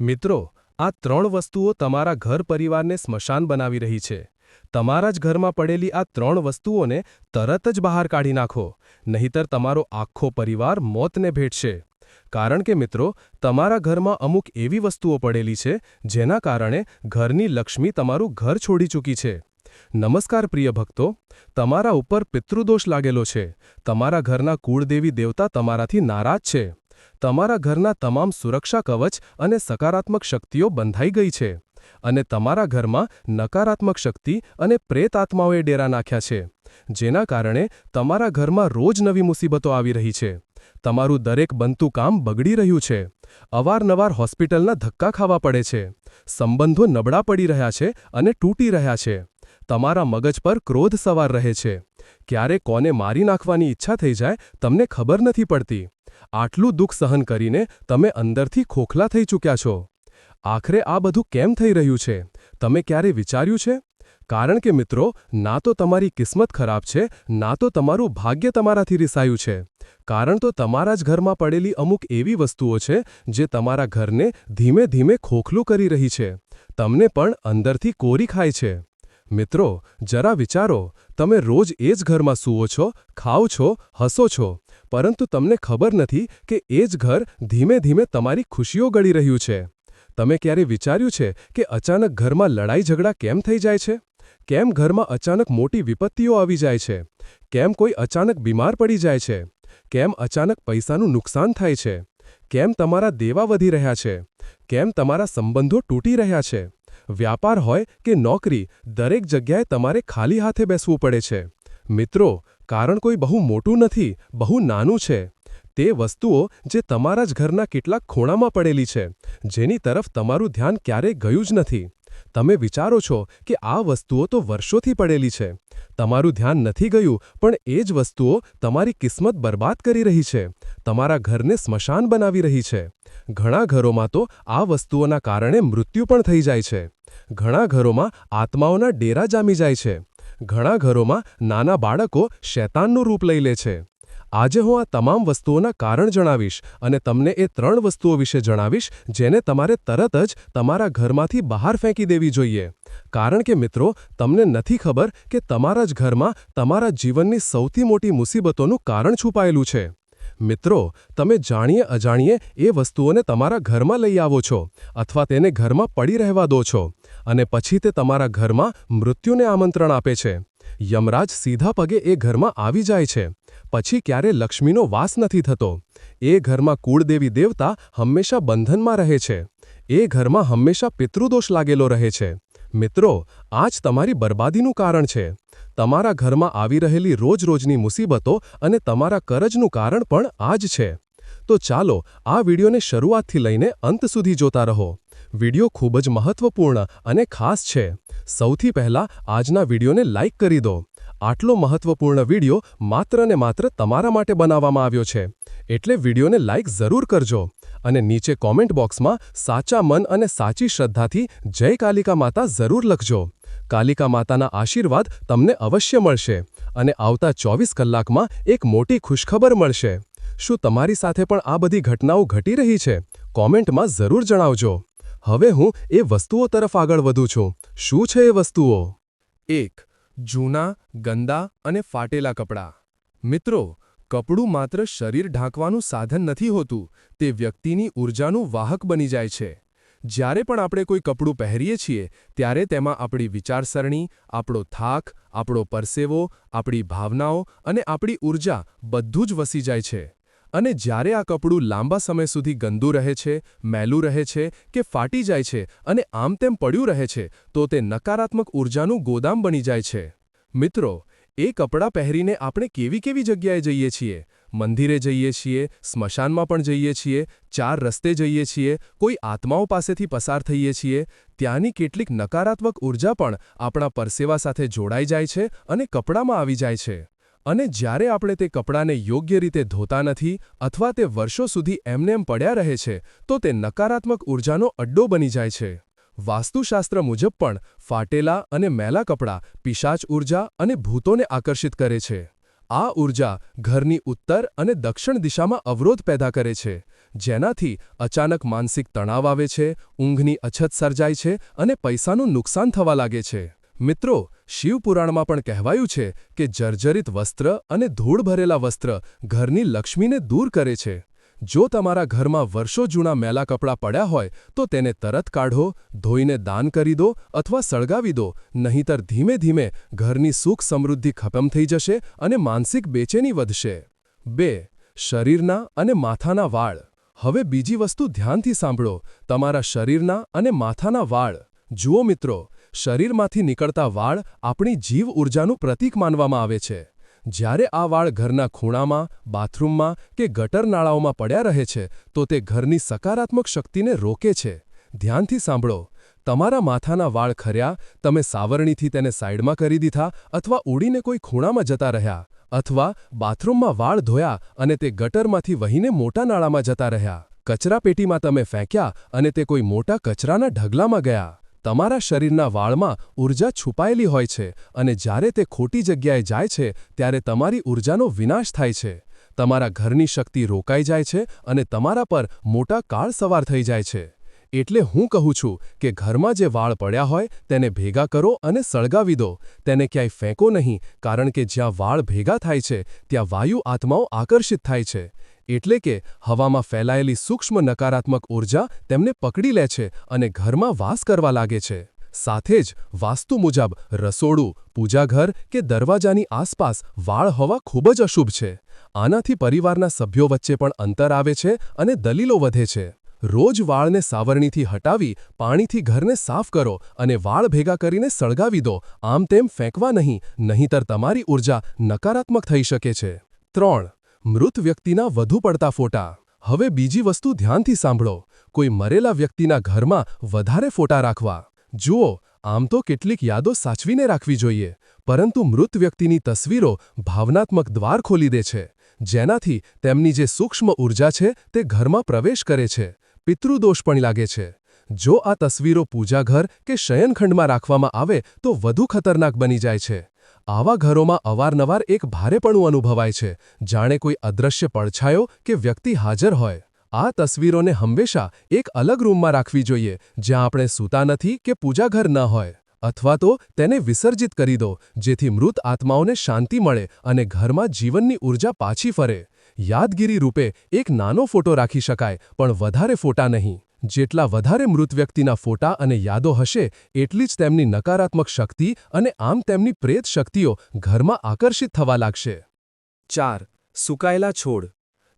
મિત્રો, આ ત્રણ વસ્તુઓ તમારા ઘર પરિવારને સ્મશાન બનાવી રહી છે. તમારા જ ઘરમાં પડેલી આ ત્રણ વસ્તુઓને તરત જ બહાર કાઢી નાખો, નહીતર તમારો આખો પરિવાર મોતને ભેટશે. કારણ કે મિત્રો, તમારા ઘરમાં અમુક એવી વસ્તુઓ પડેલી છે, જેના કારણે ઘરની લક્ષ્મી તમારું ઘર છોડી ચૂકી છે. નમસ્કાર પ્રિય ભક્તો, તમારા ઉપર પિતૃદોષ લાગેલો છે. તમારા ઘરના કુળદેવી દેવતા તમારાથી નારાજ છે. તમારા ઘરના તમામ સુરક્ષા કવચ અને સકારાત્મક શક્તિઓ બંધાઈ ગઈ છે. અને તમારા ઘરમાં નકારાત્મક શક્તિ અને પ્રેત આત્માઓએ ડેરા નાખ્યા છે. જેના કારણે તમારા ઘરમાં રોજ નવી મુસીબતો આવી રહી છે. તમારું દરેક બનતું કામ બગડી રહ્યું છે. અવારનવાર હોસ્પિટલના ધક્કા ખાવા પડે છે. સંબંધો નબળા પડી રહ્યા છે અને તૂટી રહ્યા છે. તમારા મગજ પર ક્રોધ સવાર રહે છે. ક્યારે કોને મારી નાખવાની ઈચ્છા થઈ જાય, તમને ખબર નથી પડતી. આટલું દુઃખ સહન કરીને તમે અંદરથી ખોખલા થઈ ચૂક્યા છો. આખરે આ બધું કેમ થઈ રહ્યું છે? તમે ક્યારે વિચાર્યું છે? કારણ કે મિત્રો, ના તો તમારી કિસ્મત ખરાબ છે, ના તો તમારું ભાગ્ય તમારાથી રિસાયું છે. કારણ તો તમારા જ ઘરમાં પડેલી અમુક એવી વસ્તુઓ છે, જે તમારા ઘરને ધીમે ધીમે ખોખલું કરી રહી છે. તમને પણ અંદરથી કોરી ખાય છે. મિત્રો, જરા વિચારો તમે રોજ એ જ ઘરમાં સૂવો છો, ખાઓ છો, હસો છો, પરંતુ તમને ખબર નથી કે એ જ ઘર ધીમે ધીમે તમારી ખુશીઓ ગળી રહ્યું છે. તમે ક્યારે વિચાર્યું છે કે અચાનક ઘરમાં લડાઈ ઝઘડા કેમ થઈ જાય છે? કેમ ઘરમાં અચાનક મોટી વિપત્તિઓ આવી જાય છે? કેમ કોઈ અચાનક બીમાર પડી જાય છે? કેમ અચાનક પૈસાનું નુકસાન થાય છે? કેમ તમારા દેવા વધી રહ્યા છે? કેમ તમારા સંબંધો તૂટી રહ્યા છે? વ્યાપાર હોય કે નોકરી, દરેક જગ્યાએ તમારે ખાલી હાથે બેસવું પડે છે. મિત્રો, કારણ કોઈ બહુ મોટું નથી, બહુ નાનું છે. તે વસ્તુઓ જે તમારા જ ઘરના કેટલાક ખૂણામાં પડેલી છે, જેની તરફ તમારું ધ્યાન ક્યારેય ગયું જ નથી. તમે વિચારો છો કે આ વસ્તુઓ તો વર્ષોથી પડેલી છે. તમારું ધ્યાન નથી ગયું, પણ એ જ વસ્તુઓ તમારી કિસ્મત બરબાદ કરી રહી છે. તમારા ઘરને સ્મશાન બનાવી રહી છે. ઘણા ઘરોમાં તો આ વસ્તુઓના કારણે મૃત્યુ પણ થઈ જાય છે. ઘણા ઘરોમાં આત્માઓના ડેરા જામી જાય છે. ઘણા ઘરોમાં નાના બાળકો શૈતાનનું રૂપ લઈ લે છે. આજે હું આ તમામ વસ્તુઓના કારણ જણાવીશ અને તમને એ ત્રણ વસ્તુઓ વિશે જણાવીશ જેને તમારે તરત જ તમારા ઘરમાંથી બહાર ફેંકી દેવી જોઈએ. કારણ કે મિત્રો, તમને નથી ખબર કે તમારા જ ઘરમાં તમારા જીવનની સૌથી મોટી મુસીબતોનું કારણ છુપાયેલું છે. મિત્રો, તમે જાણીએ અજાણીએ એ વસ્તુઓને તમારા ઘરમાં લઈ આવો છો અથવા તેને ઘરમાં પડી રહેવા દો છો અને પછી તે તમારા ઘરમાં મૃત્યુને આમંત્રણ આપે છે. યમરાજ સીધા પગે એ ઘરમાં આવી જાય છે. પછી ક્યારે લક્ષ્મીનો વાસ નથી થતો. એ ઘરમાં કુળદેવી દેવતા હંમેશા બંધનમાં રહે છે. એ ઘરમાં હંમેશા પિતૃદોષ લાગેલો રહે છે. મિત્રો, આ જ તમારી બરબાદીનું કારણ છે. તમારા ઘરમાં આવી રહેલી રોજ-રોજની મુસીબતો અને તમારા કરજનું કારણ પણ આ જ છે. તો ચાલો આ વિડીયોને શરૂઆતથી લઈને અંત સુધી જોતા રહો. વિડિયો ખૂબ જ મહત્વપૂર્ણ અને ખાસ છે. સૌથી પહેલા આજના વિડીયોને લાઇક કરી દો. આટલો મહત્વપૂર્ણ વિડિયો માત્ર ને માત્ર તમારા માટે બનાવવામાં આવ્યો છે. એટલે વિડીયોને લાઇક જરૂર કરજો અને નીચે કોમેન્ટ બોક્સમાં સાચા મન અને સાચી શ્રદ્ધાથી જય કાલિકા માતા જરૂર લખજો. કાલિકા માતાના આશીર્વાદ તમને અવશ્ય મળશે અને આવતા ચોવીસ કલાકમાં એક મોટી ખુશખબર મળશે. શું તમારી સાથે પણ આ બધી ઘટનાઓ ઘટી રહી છે? કોમેન્ટમાં જરૂર જણાવજો. હવે હું એ વસ્તુઓ તરફ આગળ વધું છું. શું છે એ વસ્તુઓ? એક, જૂના, ગંદા અને ફાટેલા કપડાં. મિત્રો, કપડું માત્ર શરીર ઢાંકવાનું સાધન નથી હોતું, તે વ્યક્તિની ઊર્જાનું વાહક બની જાય છે. જ્યારે પણ આપણે કોઈ કપડું પહેરીએ છીએ, ત્યારે તેમાં આપણી વિચારસરણી, આપણો થાક, આપણો પરસેવો, આપણી ભાવનાઓ અને આપણી ઊર્જા બધું જ વસી જાય છે. અને જ્યારે આ કપડું લાંબા સમય સુધી ગંદુ રહે છે, મેલું રહે છે કે ફાટી જાય છે અને આમ તેમ પડ્યું રહે છે, તો તે નકારાત્મક ઊર્જાનું ગોદામ બની જાય છે. મિત્રો, એ કપડાં પહેરીને આપણે કેવી કેવી જગ્યાએ જઈએ છીએ? મંદિરે જઈએ છીએ, સ્મશાનમાં પણ જઈએ છીએ, ચાર રસ્તે જઈએ છીએ, કોઈ આત્માઓ પાસેથી પસાર થઈએ છીએ, ત્યાંની કેટલીક નકારાત્મક ઊર્જા પણ આપણા પરસેવા સાથે જોડાઈ જાય છે અને કપડામાં આવી જાય છે. અને જ્યારે આપણે તે કપડાને યોગ્ય રીતે ધોતા નથી અથવા તે વર્ષો સુધી એમનેમ પડ્યા રહે છે, તો તે નકારાત્મક ઊર્જાનો અડ્ડો બની જાય છે. વાસ્તુશાસ્ત્ર મુજબ પણ ફાટેલા અને મેલા કપડાં પિશાચ ઊર્જા અને ભૂતોને આકર્ષિત કરે છે. આ ઊર્જા ઘરની ઉત્તર અને દક્ષિણ દિશામાં અવરોધ પેદા કરે છે, જેનાથી અચાનક માનસિક તણાવ આવે છે, ઊંઘની અછત સર્જાય છે અને પૈસાનું નુકસાન થવા લાગે છે. મિત્રો, શિવપુરાણમાં પણ કહેવાયું છે કે જર્જરિત વસ્ત્ર અને ધૂળ ભરેલા વસ્ત્ર ઘરની લક્ષ્મીને દૂર કરે છે. જો તમારા ઘરમાં વર્ષો જૂના મેલા કપડાં પડ્યા હોય, તો તેને તરત કાઢો, ધોઈને દાન કરી દો અથવા સળગાવી દો, નહીંતર ધીમે ધીમે ઘરની સુખ સમૃદ્ધિ ખતમ થઈ જશે અને માનસિક બેચેની વધશે. બે, શરીરના અને માથાના વાળ. હવે બીજી વસ્તુ ધ્યાનથી સાંભળો. તમારા શરીરના અને માથાના વાળ. જુઓ મિત્રો શરીરમાંથી નીકળતા વાળ આપણી જીવ ઊર્જાનું પ્રતીક માનવામાં આવે છે. જ્યારે આ વાળ ઘરના ખૂણામાં, બાથરૂમમાં કે ગટર નાળાઓમાં પડ્યા રહે છે, તો તે ઘરની સકારાત્મક શક્તિને રોકે છે. ધ્યાનથી સાંભળો, તમારા માથાના વાળ ખર્યા, તમે સાવરણીથી તેને સાઈડમાં કરી દીધા અથવા ઉડીને કોઈ ખૂણામાં જતા રહ્યા અથવા બાથરૂમમાં વાળ ધોયા અને તે ગટરમાંથી વહીને મોટા નાળામાં જતા રહ્યા. કચરાપેટીમાં તમે ફેંક્યા અને તે કોઈ મોટા કચરાના ઢગલામાં ગયા. તમારા શરીરના વાળમાં ઊર્જા છુપાયેલી હોય છે અને જ્યારે તે ખોટી જગ્યાએ જાય છે, ત્યારે તમારી ઊર્જાનો વિનાશ થાય છે. તમારા ઘરની શક્તિ રોકાઈ જાય છે અને તમારા પર મોટા કાળ સવાર થઈ જાય છે. એટલે હું કહું છું કે ઘરમાં જે વાળ પડ્યા હોય, તેને ભેગા કરો અને સળગાવી દો. તેને ક્યાંય ફેંકો નહીં, કારણ કે જ્યાં વાળ ભેગા થાય છે, ત્યાં વાયુ આત્માઓ આકર્ષિત થાય છે. એટલે કે હવામાં ફેલાયેલી સૂક્ષ્મ નકારાત્મક ઊર્જા તેમને પકડી લે છે અને ઘરમાં વાસ કરવા લાગે છે. સાથે જ વાસ્તુ મુજબ રસોડું, પૂજાઘર કે દરવાજાની આસપાસ વાળ હોવા ખૂબ જ અશુભ છે. આનાથી પરિવારના સભ્યો વચ્ચે પણ અંતર આવે છે અને દલીલો વધે છે. રોજ વાળને સાવરણીથી હટાવી, પાણીથી ઘરને સાફ કરો અને વાળ ભેગા કરીને સળગાવી દો. આમ તેમ ફેંકવા નહીં, નહીંતર તમારી ઊર્જા નકારાત્મક થઈ શકે છે. ત્રણ મૃત વ્યક્તિના વધુ પડતા ફોટા. હવે બીજી વસ્તુ ધ્યાનથી સાંભળો. કોઈ મરેલા વ્યક્તિના ઘરમાં વધારે ફોટા રાખવા. જુઓ, આમ તો કેટલીક યાદો સાચવીને રાખવી જોઈએ, પરંતુ મૃત વ્યક્તિની તસવીરો ભાવનાત્મક દ્વાર ખોલી દે છે. જેનાથી તેમની જે સૂક્ષ્મ ઊર્જા છે તે ઘરમાં પ્રવેશ કરે છે. પિતૃદોષ પણ લાગે છે. જો આ તસવીરો પૂજાઘર કે શયનખંડમાં રાખવામાં આવે તો વધુ ખતરનાક બની જાય છે. આવા ઘરોમાં અવારનવાર એક ભારેપણું અનુભવાય છે. જાણે કોઈ અદૃશ્ય પડછાયો કે વ્યક્તિ હાજર હોય. આ તસવીરોને હંમેશા એક અલગ રૂમમાં રાખવી જોઈએ, જ્યાં આપણે સૂતા નથી કે પૂજાઘર ન હોય. અથવા તો તેને વિસર્જિત કરી દો, જેથી મૃત આત્માઓને શાંતિ મળે અને ઘરમાં જીવનની ઊર્જા પાછી ફરે. યાદગીરી રૂપે એક નાનો ફોટો રાખી શકાય, પણ વધારે ફોટા નહીં. જેટલા વધારે મૃત વ્યક્તિના ફોટા અને યાદો હશે, એટલી જ તેમની નકારાત્મક શક્તિ અને આમ તેમની પ્રેત શક્તિઓ ઘરમાં આકર્ષિત થવા લાગશે. ચાર, સુકાયેલા છોડ.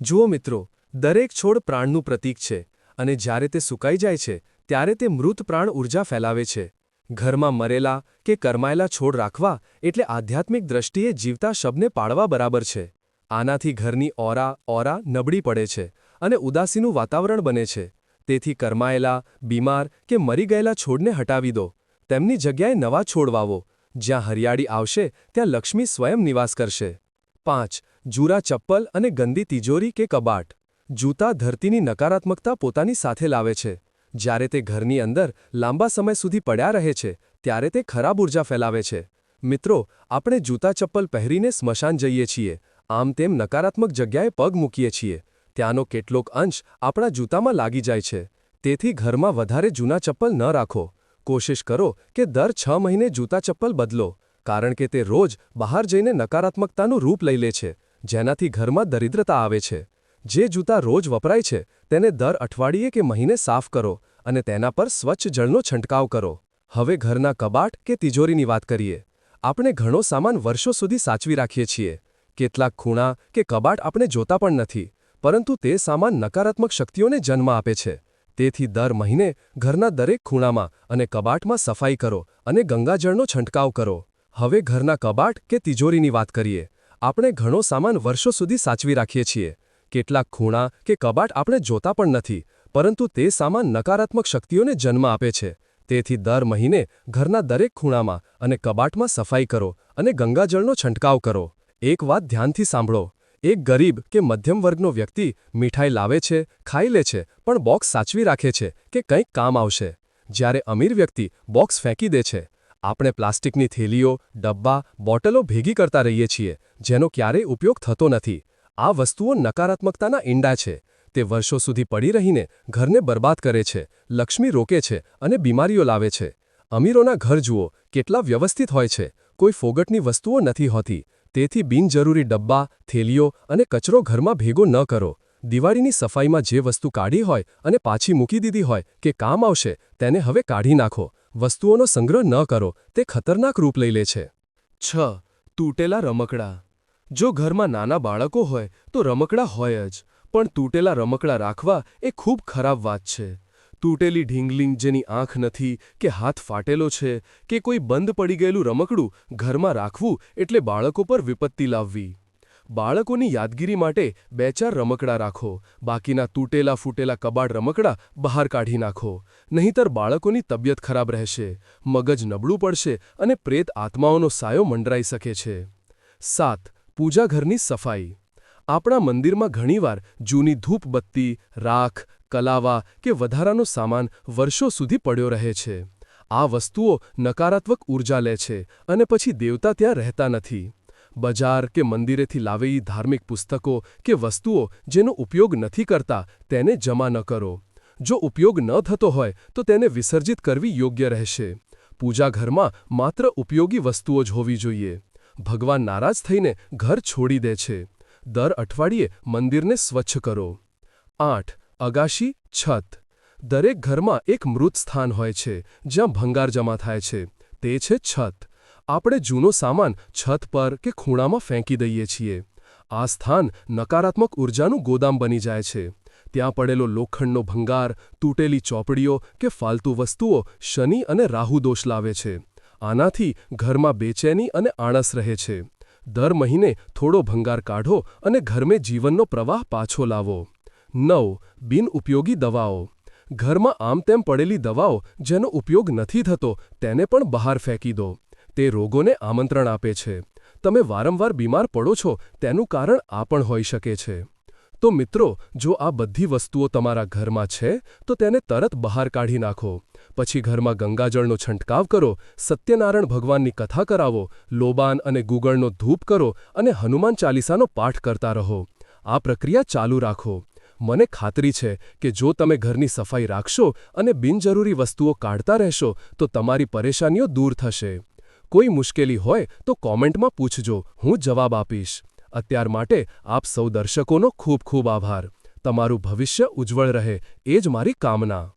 જુઓ મિત્રો, દરેક છોડ પ્રાણનું પ્રતીક છે અને જ્યારે તે સુકાઈ જાય છે, ત્યારે તે મૃત પ્રાણ ઊર્જા ફેલાવે છે. ઘરમાં મરેલા કે કરમાયેલા છોડ રાખવા એટલે આધ્યાત્મિક દ્રષ્ટિએ જીવતા શબને પાળવા બરાબર છે. આનાથી ઘરની ઓરા ઓરા નબળી પડે છે અને ઉદાસીનું વાતાવરણ બને છે. તેથી કરમાયેલા, બીમાર કે મરી ગયેલા છોડને હટાવી દો. તેમની જગ્યાએ નવા છોડ વાવો. જ્યાં હરિયાળી આવશે, ત્યાં લક્ષ્મી સ્વયં નિવાસ કરશે. પાંચ. જૂરા ચપ્પલ અને ગંદી તિજોરી કે કબાટ. જૂતા ધરતીની નકારાત્મકતા પોતાની સાથે લાવે છે. જ્યારે તે ઘરની અંદર લાંબા સમય સુધી પડ્યા રહે છે, ત્યારે તે ખરાબ ઊર્જા ફેલાવે છે. મિત્રો, આપણે જૂતા ચપ્પલ પહેરીને સ્મશાન જઈએ છીએ. આમ તેમ નકારાત્મક જગ્યાએ પગ મૂકીએ છીએ. ત્યાંનો કેટલોક અંશ આપણા જૂતામાં લાગી જાય છે. તેથી ઘરમાં વધારે જૂના ચપ્પલ ન રાખો. કોશિશ કરો કે દર છ મહિને જૂતા ચપ્પલ બદલો, કારણ કે તે રોજ બહાર જઈને નકારાત્મકતાનું રૂપ લઈ લે છે, જેનાથી ઘરમાં દરિદ્રતા આવે છે. જે જૂતા રોજ વપરાય છે, તેને દર અઠવાડિયે કે મહિને સાફ કરો અને તેના પર સ્વચ્છ જળનો છંટકાવ કરો. હવે ઘરના કબાટ કે તિજોરીની વાત કરીએ. આપણે ઘણો સામાન વર્ષો સુધી સાચવી રાખીએ છીએ. કેટલાક ખૂણા કે કબાટ આપણે જોતા પણ નથી. પરંતુ તે સામાન નકારાત્મક શક્તિઓને જન્મ આપે છે. તેથી દર મહિને ઘરના દરેક ખૂણામાં અને કબાટમાં સફાઈ કરો અને ગંગાજળનો છંટકાવ કરો. હવે ઘરના કબાટ કે તિજોરીની વાત કરીએ. આપણે ઘણો સામાન વર્ષો સુધી સાચવી રાખીએ છીએ. કેટલાક ખૂણા કે કબાટ આપણે જોતા પણ નથી, પરંતુ તે સામાન નકારાત્મક શક્તિઓને જન્મ આપે છે. તેથી દર મહિને ઘરના દરેક ખૂણામાં અને કબાટમાં સફાઈ કરો અને ગંગાજળનો છંટકાવ કરો. એક વાત ધ્યાનથી સાંભળો. એક ગરીબ કે મધ્યમ વર્ગનો વ્યક્તિ મીઠાઈ લાવે છે, ખાઈ લે છે, પણ બોક્સ સાચવી રાખે છે કે કંઈક કામ આવશે. જ્યારે અમીર વ્યક્તિ બોક્સ ફેંકી દે છે, આપણે પ્લાસ્ટિકની થેલીઓ, ડબ્બા, બોટલો ભેગી કરતા રહીએ છીએ, જેનો ક્યારેય ઉપયોગ થતો નથી. આ વસ્તુઓ નકારાત્મકતાના ઈંડા છે. તે વર્ષો સુધી પડી રહીને ઘરને બરબાદ કરે છે, લક્ષ્મી રોકે છે અને બીમારીઓ લાવે છે. અમીરોના ઘર જુઓ, કેટલા વ્યવસ્થિત હોય છે. કોઈ ફોગટની વસ્તુઓ નથી હોતી. તેથી બિનજરૂરી ડબ્બા, થેલીઓ અને કચરો ઘરમાં ભેગો ન કરો. દિવાળીની સફાઈમાં જે વસ્તુ કાઢી હોય અને પાછી મૂકી દીધી હોય કે કામ આવશે, તેને હવે કાઢી નાખો. વસ્તુઓનો સંગ્રહ ન કરો, તે ખતરનાક રૂપ લઈ લે છે. છ. તૂટેલા રમકડા. જો ઘરમાં નાના બાળકો હોય, તો રમકડા હોય જ, પણ તૂટેલા રમકડા રાખવા એ ખૂબ ખરાબ વાત છે. તૂટેલી ઢીંગલીંગ જેની આંખ નથી, કે હાથ ફાટેલો છે, કે કોઈ બંધ પડી ગયેલું રમકડું ઘરમાં રાખવું એટલે બાળકો પર વિપત્તિ લાવવી. બાળકોની યાદગીરી માટે બે ચાર રમકડા રાખો, બાકીના તૂટેલા ફૂટેલા કબાડ રમકડા બહાર કાઢી નાખો, નહીંતર બાળકોની તબિયત ખરાબ રહેશે, મગજ નબળું પડશે અને પ્રેત આત્માઓનો સાયો મંડરાઈ શકે છે. સાત પૂજાઘરની સફાઈ. આપણા મંદિરમાં ઘણીવાર જૂની ધૂપબત્તી, રાખ કલાવા કે વધારાનો સામાન વર્ષો સુધી પડ્યો રહે છે. આ વસ્તુઓ નકારાત્મક ઊર્જા લે છે અને પછી દેવતા ત્યાં રહેતા નથી. બજાર કે મંદિરેથી લાવેલી ધાર્મિક પુસ્તકો કે વસ્તુઓ જેનો ઉપયોગ નથી કરતા તેને જમા ન કરો. જો ઉપયોગ ન થતો હોય તો તેને વિસર્જિત કરવી યોગ્ય રહેશે. પૂજા ઘરમાં માત્ર ઉપયોગી વસ્તુઓ જ હોવી જોઈએ. ભગવાન નારાજ થઈને ઘર છોડી દે છે. દર અઠવાડિયે મંદિરને સ્વચ્છ કરો. આઠ. અગાશી, છત. દરેક ઘરમાં એક મૃત સ્થાન હોય છે, જ્યાં ભંગાર જમા થાય છે. તે છે છત. આપણે જૂનો સામાન છત પર કે ખૂણામાં ફેંકી દઈએ છીએ. આ સ્થાન નકારાત્મક ઉર્જાનું ગોદામ બની જાય છે. ત્યાં પડેલો લોખંડનો ભંગાર, તૂટેલી ચોપડીઓ કે ફાલતુ વસ્તુઓ શનિ અને રાહુ દોષ લાવે છે. આનાથી ઘરમાં બેચેની અને આળસ રહે છે. દર મહિને થોડો ભંગાર કાઢો અને ઘરમે જીવનનો પ્રવાહ પાછો લાવો. નવ, બિનઉપયોગી દવાઓ. ઘરમાં આમ તેમ પડેલી દવાઓ જેનો ઉપયોગ નથી થતો તેને પણ બહાર ફેંકી દો. તે રોગોને આમંત્રણ આપે છે. તમે વારંવાર બીમાર પડો છો તેનું કારણ આ પણ હોઈ શકે છે. તો મિત્રો, જો આ બધી વસ્તુઓ તમારા ઘરમાં છે, તો તેને તરત બહાર કાઢી નાખો. પછી ઘરમાં ગંગાજળનો છંટકાવ કરો, સત્યનારાયણ ભગવાનની કથા કરાવો, લોબાન અને ગુગળનો ધૂપ કરો અને હનુમાન ચાલીસાનો પાઠ કરતા રહો. આ પ્રક્રિયા ચાલુ રાખો. મને ખાતરી છે કે જો તમે ઘરની સફાઈ રાખશો અને બિનજરૂરી વસ્તુઓ કાઢતા રહેશો, તો તમારી પરેશાનીઓ દૂર થશે. કોઈ મુશ્કેલી હોય તો કોમેન્ટમાં પૂછજો, હું જવાબ આપીશ. અત્યાર માટે આપ સૌ દર્શકોનો ખૂબ ખૂબ આભાર. તમારું ભવિષ્ય ઉજ્જવળ રહે, એ જ મારી કામના.